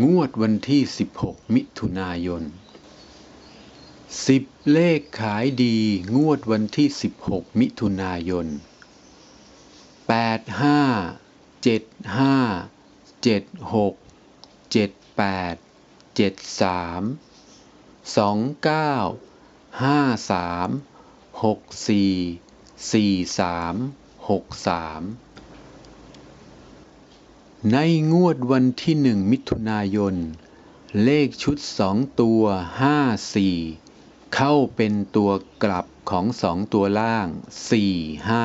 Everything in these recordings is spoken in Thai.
งวดวันที่ 16 มิถุนายน 10 เลขขายดี งวดวันที่ 16 มิถุนายน 85 75 76 78 73 29 53 64 43 63 ในงวดวันที่หนึ่งมิถุนายน เลขชุดสองตัวห้าสี่เข้าเป็นตัวกลับของสองตัวล่างสี่ห้า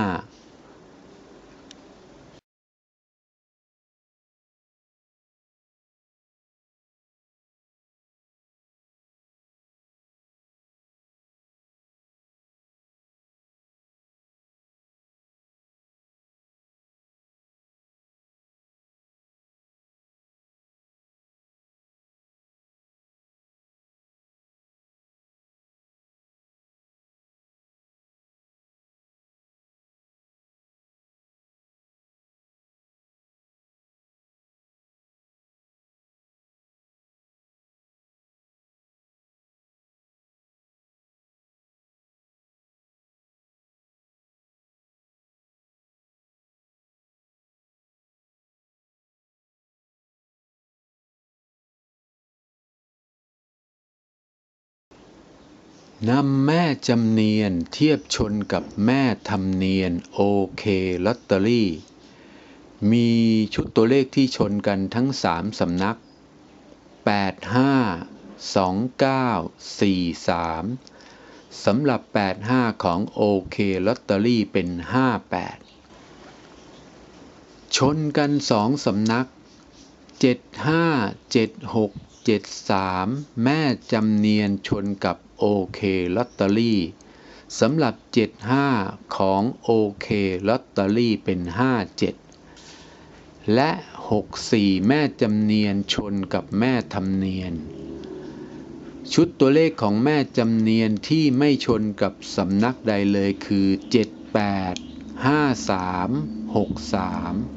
นำแม่จำเนียนเทียบชนกับแม่ทำเนียนโอเคลอตเตอรี่ มีชุดตัวเลขที่ชนกันทั้ง 3สำนัก 85 29 43 สำหรับ 85 ของโอเคลอตเตอรี่เป็น 58 ชนกัน 2สำนัก 75 76 73 แม่จำเนียนชนกับ โอเคลอตเตอรี่สำหรับ 75 ของโอเคลอตเตอรี่เป็น 57 และ 64 แม่จำเนียนชนกับแม่ทำเนียน ชุดตัวเลขของแม่จำเนียนที่ไม่ชนกับสำนักใดเลยคือ 78 53 63